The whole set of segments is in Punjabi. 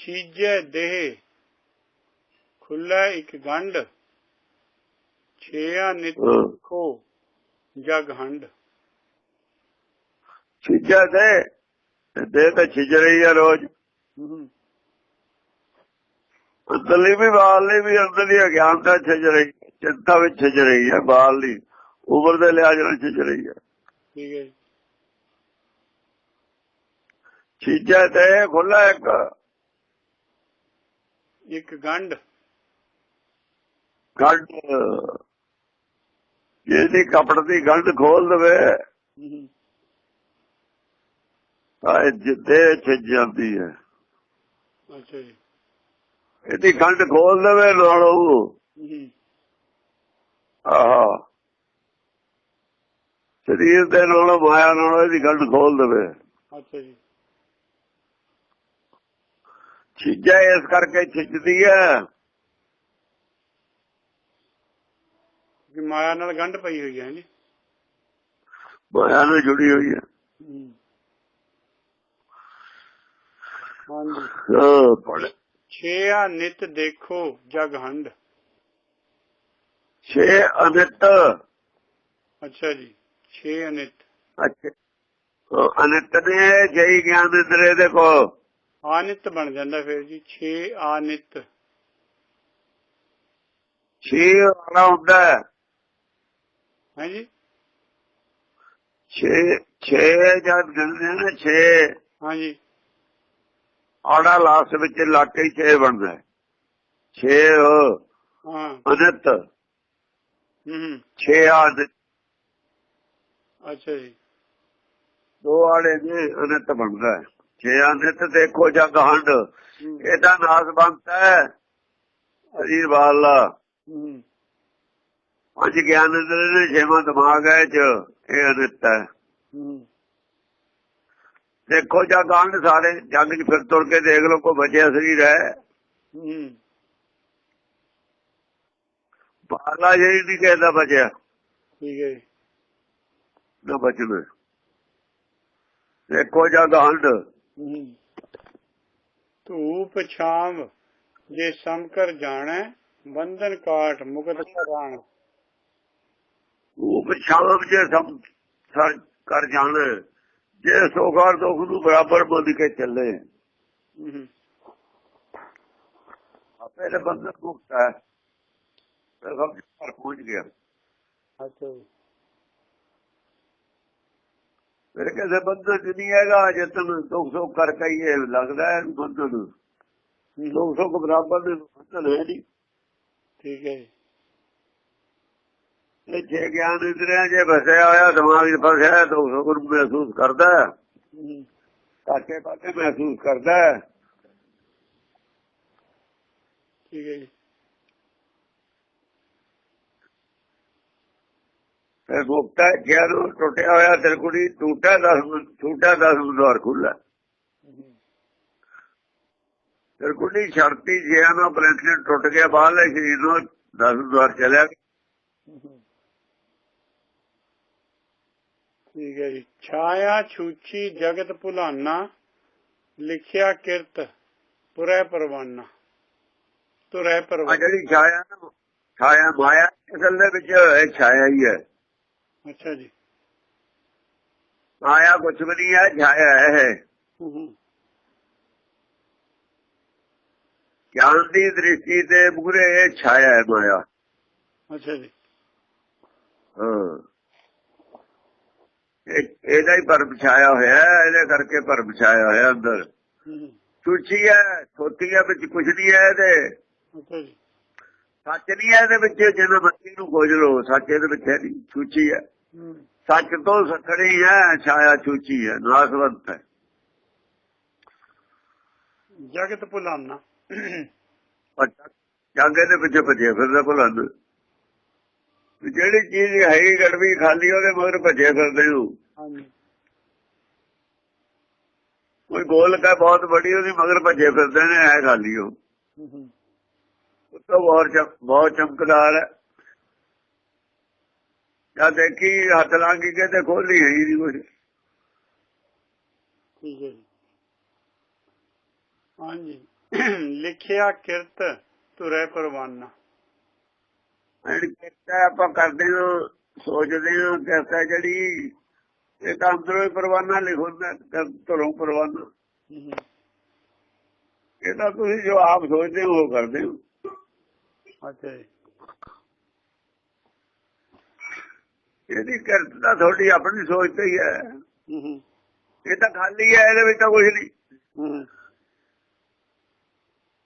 ਚੀਜੈ ਦੇਹ। ਖੁੱਲਾ ਇੱਕ ਗੰਢ ਛੇਆ ਨਿਤ। ਕੋ ਜਗ ਹੰਡ ਛਿਜਾ ਦੇ ਦੇ ਤਾਂ ਛਿਜ ਰਹੀ ਹੈ ਰੋਜ਼ ਅੰਦਰਲੀ ਵੀ ਬਾਹਰਲੀ ਵੀ ਅੰਦਰਲੀ ਅਗਿਆਨਤਾ ਛਿਜ ਰਹੀ ਚਿੰਤਾ ਵਿੱਚ ਛਿਜ ਰਹੀ ਹੈ ਬਾਹਰਲੀ। ਉਮਰ ਦੇ ਲਿਹਾਜ਼ ਨਾਲ ਛਿਜ ਰਹੀ ਹੈ ਠੀਕ ਹੈ ਜੀ। ਛਿਜਾ ਤੇ ਖੁੱਲਾ ਇੱਕ ਇੱਕ ਗੰਢ। ਗੰਢ ਜਿਹਦੀ ਕਪੜ ਦੀ ਗੰਢ ਖੋਲ ਦਵੇ ਤਾਂ ਜਿੱਦੇ ਛਿਜ ਜਾਂਦੀ ਹੈ। ਅੱਛਾ ਜੀ। ਇਹਦੀ ਗੰਢ ਖੋਲ ਦਵੇ ਨਾਲੋਂ ਆਹਾ। ਸਰੀਰ ਦੇ ਨਾਲੋਂ ਮਾਇਆ ਨਾਲੋਂ ਇਹਦੀ ਗੰਢ ਖੋਲ ਦਵੇ। ਅੱਛਾ ਜੀ। ਛਿਜਾ ਇਸ ਕਰਕੇ ਛਿਜਦੀ ਹੈ ਕਿ ਮਾਇਆ ਨਾਲ ਗੰਢ ਪਈ ਹੋਈ ਹੈ ਜੀ ਮਾਇਆ ਨਾਲ ਜੁੜੀ ਹੋਈ ਹੈ। ਹਾਂਜੀ। ਛੇਆ ਨਿਤ ਦੇਖੋ ਜਗ ਹੰਡ ਛੇ ਅਨਿਤ। ਅੱਛਾ ਜੀ ਛੇ ਅਨਿਤ। ਅੱਛਾ। ਅਨਿਤ ਨੇ ਜਈ ਗਿਆਨ ਦੇ ਕੋ ਆਨਿਤ ਬਣ ਜਾਂਦਾ ਫਿਰ ਜੀ ਛੇ ਆਨਿਤ। ਛੇ ਵਾਲਾ ਹੁੰਦਾ ਹੈ। ਹੈ ਜੀ ਛੇ ਛੇ ਜਦ ਗਿਣਦੇ ਨੇ ਛੇ। ਹਾਂਜੀ। ਆੜਾ ਲਾਸਟ ਵਿੱਚ ਲੱਗ ਕੇ ਹੀ ਛੇ ਬਣਦਾ ਹੈ। ਛੇ ਉਹ ਹਾਂ। ਅਨਿਤ। ਹਮ ਛੇ ਅਨਿਤ ਅੱਛਾ ਜੀ। ਦੋ ਆੜੇ ਨੇ ਅਨਿਤ ਬਣਦਾ ਹੈ। ਛੇ ਅਨਿਤ ਦੇਖੋ ਜਗ ਹੰਡ ਇਹਦਾ ਨਾਸ ਬੰਤਾ ਹੈ। ਸਰੀਰ ਵਾਲਾ ਪੰਜ ਗਿਆਨ ਨੇ ਛੇਵਾਂ ਦਿਮਾਗ ਹੈ ਚ ਇਹ ਅਨਿਤ। ਹੈ। ਦੇਖੋ ਜਗ ਹੰਡ ਸਾਰੇ ਜਗ ਚ ਫਿਰ ਤੁਰ ਕੇ ਦੇਖ ਲਓ ਕੋਈ ਬਚਿਆ ਸਰੀਰ ਹੈ। ਬਾਹਰਲਾ ਜਿਹੜੀ ਨਹੀਂ ਕਹਿੰਦਾ ਬਚਿਆ। ਠੀਕ ਹੈ ਜੀ। ਨਾ ਬਚਣਾ। ਦੇਖੋ ਜਗ ਹੰਡ। ਧੂਪ ਛਾਮ ਜੇ ਸਮ ਕਰ ਜਾਣੈ ਬੰਧਨ ਕਾਟ ਮੁਕਤ ਕਰਾਣ ਉਹ ਪਛਾਣ ਜੇ ਸਭ ਸਰ ਕਰ ਜਾਣ ਜੇ ਸੋਖਾਰ ਦੁੱਖ ਨੂੰ ਬਰਾਬਰ ਬੋਲ ਕੇ ਚੱਲੇ। ਆਪੇ ਦੇ ਬੰਧਨ ਮੁਕਤ ਹੈ। ਸਭ ਪਰ ਪਹੁੰਚ ਗਿਆ। ਅੱਛਾ ਫਿਰ ਕਿਸੇ ਬੰਧਨ ਚ ਨਹੀਂ ਹੈਗਾ ਜੇ ਤੈਨੂੰ ਦੁੱਖ ਸੁੱਖ ਕਰਕੇ ਹੀ ਇਹ ਲੱਗਦਾ ਹੈ ਬੰਧਨ ਦੁੱਖ ਸੁੱਖ ਬਰਾਬਰ ਦੇ ਬੰਧਨ ਹੈ ਨਹੀਂ। ਠੀਕ ਹੈ ਜੀ। ਇਹ ਜੇ ਗਿਆਨ ਇੰਦਰੀਆਂ ਜੇ ਫਸਿਆ ਹੋਇਆ ਦਿਮਾਗ 'ਚ ਫਸਿਆ ਹੈ, ਦੁੱਖ ਸੁੱਖ ਨੂੰ ਮਹਿਸੂਸ ਕਰਦਾ ਹੈ। ਕਾਟੇ ਕਾਟੇ ਮਹਿਸੂਸ ਕਰਦਾ ਹੈ। ਠੀਕ ਹੈ ਜੀ। ਫਿਰ ਮੁਕਤਾ ਗਿਆਨ ਟੁੱਟਿਆ ਹੋਇਆ ਤਿਰਕੁੜੀ ਟੂਟਾ ਦਸ ਟੂਟਾ ਦਸ ਦਵਾਰ ਖੁੱਲਾ ਤਿਰਕੁੜੀ ਛੜਤੀ ਜਿਆ ਨਾ ਪਲੇਟਲੇਟ ਟੁੱਟ ਗਿਆ ਬਾਹਰਲੇ ਸਰੀਰ ਨੂੰ ਦਸ ਦਵਾਰ ਚਲਿਆ। ਠੀਕ ਹੈ ਜੀ। ਛਾਇਆ ਛੂਚੀ ਜਗਤ ਭੁਲਾਨਾ ਲਿਖਿਆ ਕਿਰਤ ਪੁਰੈ ਪਰਵਾਨਾ। ਤੁਰੈ ਪਰਵਾਨਾ। ਜਿਹੜੀ ਛਾਇਆ ਛਾਇਆ ਮਾਇਆ ਅਸਲ ਦੇ ਵਿੱਚ ਇਹ ਛਾਇਆ ਹੀ ਹੈ। ਅੱਛਾ ਜੀ। ਮਾਇਆ ਕੁਝ ਵੀ ਨਹੀਂ ਹੈ ਛਾਇਆ ਹੈ ਗਿਆਨ ਦੀ ਦ੍ਰਿਸ਼ਟੀ ਤੇ ਇਹ ਛਾਇਆ ਹੈ ਮਾਇਆ। ਅੱਛਾ ਜੀ। ਹਾਂ। ਇਹ ਇਹਦਾ ਹੀ ਪਰਮ ਛਾਇਆ ਹੋਇਆ ਹੈ, ਇਹਦੇ ਕਰਕੇ ਪਰਮ ਛਾਇਆ ਹੋਇਆ ਅੰਦਰ। ਸੁੱਚੀ ਹੈ ਛੋਟੀ ਹੈ ਵਿੱਚ ਕੁਝ ਨਹੀਂ ਹੈ ਇਹਦੇ। ਅੱਛਾ ਜੀ। ਸੱਚ ਨਹੀਂ ਹੈ ਇਹਦੇ ਵਿੱਚ ਜਦੋਂ ਬੱਤੀ ਨੂੰ ਖੋਜ ਲੋ ਸੱਚ ਇਹਦੇ ਵਿੱਚ ਹੈ ਨਹੀਂ ਸੁੱਚੀ ਹੈ। ਸੱਚ ਤੋਂ ਸਖੜੀ ਹੈ ਛਾਇਆ ਛੂਚੀ ਹੈ ਨਾਸਵੰਤ ਹੈ। ਜਗਤ ਭੁਲਾਨਾ। ਜਾਂਗੇ ਦੇ ਪਿੱਛੇ ਭੱਜੇ ਫਿਰਦੇ ਭੁਲੰਦ ਵੀ ਜਿਹੜੀ ਚੀਜ਼ ਹੈਗੀ ਗੜਵੀ ਖਾਲੀ ਉਹਦੇ ਮਗਰ ਭੱਜੇ ਫਿਰਦੇ ਹੋ। ਕੋਈ ਗੋਲ ਕਾ ਬਹੁਤ ਵੱਡੀ ਉਹਦੀ ਮਗਰ ਭੱਜੇ ਫਿਰਦੇ ਨੇ ਹੈ। ਖਾਲੀ ਹਮ, ਉਹ ਤਾਂ ਬਹੁਤ ਬਹੁਤ ਚਮਕਦਾਰ ਹੈ। ਜਾਂ ਦੇਖੀ ਹੱਥ ਲਾਂਗੀ ਕੇ ਤੇ ਖੋਲੀ ਹੈ ਨਹੀਂ ਕੁਝ ਠੀਕ ਹੈ ਹਾਂਜੀ। ਲਿਖਿਆ ਕਿਰਤ ਤੁਰੇ ਪਰਵਾਨਾ। ਜਿਹੜੀ ਕਿਰਤਾ ਆਪਾਂ ਕਰਦੇ ਹਾਂ ਸੋਚਦੇ ਹਾਂ ਕਿਰਤਾ ਜਿਹੜੀ ਇਹ ਤਾਂ ਅੰਦਰੋਂ ਹੀ ਪਰਵਾਨਾ ਲਿਖੁੰਦਾ ਘਰੋਂ ਪਰਵਾਨਾ। ਇਹ ਤਾਂ ਤੁਸੀਂ ਜੋ ਆਪ ਸੋਚਦੇ ਹੋ ਕਰਦੇ ਹੋ। ਅੱਛਾ ਜੀ। ਇਹਦੀ ਕਿਰਤ ਤਾਂ ਤੁਹਾਡੀ ਆਪਣੀ ਸੋਚ ਤੇ ਹੀ ਹੈ। ਇਹ ਤਾਂ ਖਾਲੀ ਹੈ ਇਹਦੇ ਵਿੱਚ ਤਾਂ ਕੁਝ ਨਹੀਂ।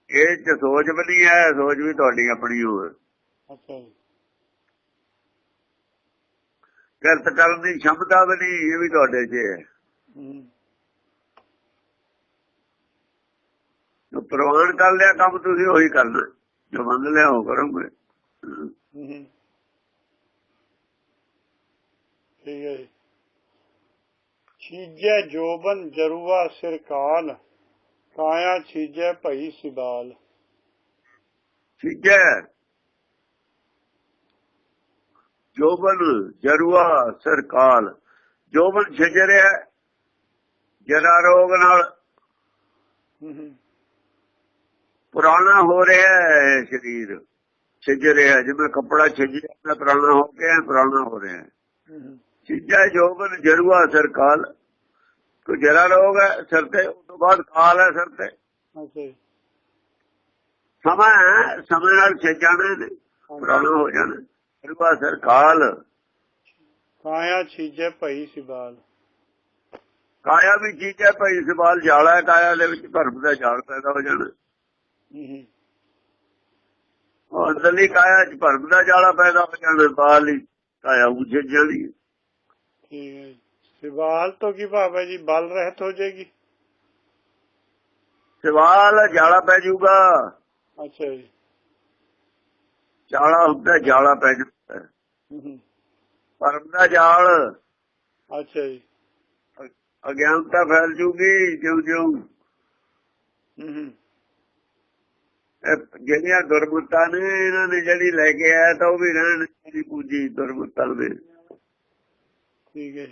ਇਹ ਚ ਸੋਚ ਨਹੀਂ ਹੈ ਸੋਚ ਵੀ ਤੁਹਾਡੀ ਆਪਣੀ ਹੋਵੇ ਅੱਛਾ ਜੀ। ਕਿਰਤ ਕਰਨ ਦੀ ਸ਼ਮਤਾ ਵੀ ਨਹੀਂ ਇਹ ਵੀ ਤੁਹਾਡੇ 'ਚ ਹੈ। ਪ੍ਰਵਾਨ ਕਰ ਲਿਆ ਕੰਮ ਤੁਸੀਂ ਉਹੀ ਕਰਨਾ। ਜੋ ਮੰਨ ਲਿਆ ਉਹ ਕਰੋਗੇ। ਠੀਕ ਹੈ ਛੀਜੈ ਜੋਬਨ ਜਰੂਆ ਸਿਰ ਕਾਲ ਕਾਇਆ ਛੀਜੈ ਭਈ ਸਿਬਾਲ। ਠੀਕ ਹੈ ਜੋਬਨ ਜਰੂਆ ਸਰਕਾਲ ਜੋਬਨ ਛਜਰਿਆ ਜਰਾ ਰੋਗ ਨਾਲ। ਪੁਰਾਣਾ ਹੋ ਰਿਹਾ ਹੈ ਸਰੀਰ। ਛਿਜ ਰਿਹਾ ਜਿਵੇਂ ਕੱਪੜਾ ਛਿਜਿਆ ਨਾ ਪੁਰਾਣਾ ਹੋ ਗਿਆ ਪੁਰਾਣਾ ਹੋ ਰਿਹਾ ਛਿਜਾ ਜੋਬਨ ਜਰੂਆ ਸਰਕਾਲ ਕੋ ਜਰਾ ਰੋਗ ਹੈ ਸਿਰ ਤੇ ਉਸ ਤੋਂ ਬਾਅਦ ਕਾਲ ਹੈ ਸਿਰ ਤੇ। ਸਮਾਂ ਸਮੇਂ ਨਾਲ ਛਿਜ ਜਾਣੇ ਨੇ ਪੁਰਾਣਾ ਹੋ ਜਾਣਾ। ਜਰੂਆ ਸਰਕਾਲ ਕਾਇਆ ਛੀਜੈ ਭਈ ਸਿਬਾਲ ਕਾਇਆ ਵੀ ਚੀਜ਼ ਹੈ ਭਾਈ ਸਵਾਲ ਜਾਲਾ ਹੈ ਕਾਇਆ ਦੇ ਵਿੱਚ ਭਰਮ ਦਾ ਜਾਲ ਪੈਦਾ ਹੋ ਜਾਣਾ। ਅੰਦਰਲੀ ਕਾਇਆ ਚ ਭਰਮ ਦਾ ਜਾਲਾ ਪੈਦਾ ਹੋ ਜਾਣਾ ਬਾਹਰਲੀ ਕਾਇਆ ਉੱਜੜ ਜਾਣੀ ਠੀਕ ਹੈ। ਤੋਂ ਕੀ ਭਾਵ ਹੈ ਜੀ? ਬਲ ਰਹਿਤ ਹੋ ਜਾਏਗੀ। ਸਵਾਲ ਜਾਲਾ ਪੈ ਜਾਊਗਾ। ਅੱਛਾ ਜੀ। ਜਾਲਾ ਹੁੰਦਾ ਜਾਲਾ ਪੈ ਜਾਂਦਾ। ਹੈ। ਭਰਮ ਦਾ ਜਾਲ। ਅੱਛਾ ਜੀ। ਅਗਿਆਨਤਾ ਫੈਲ ਜੂਗੀ ਜਿਉਂ ਜਿਉਂ ਇਹ ਜਿਹੜੀਆਂ ਦੁਰਮੁੱਤਾਂ ਨੇ, ਇਹਨਾਂ ਨੇ ਜਿਹੜੀ ਲੈ ਕੇ ਆਇਆ ਤਾਂ ਉਹ ਵੀ ਰਹਿਣ ਦੀ ਪੂਜੀ ਦੁਰਮੁੱਤਾਂ ਦੇ। ਠੀਕ ਹੈ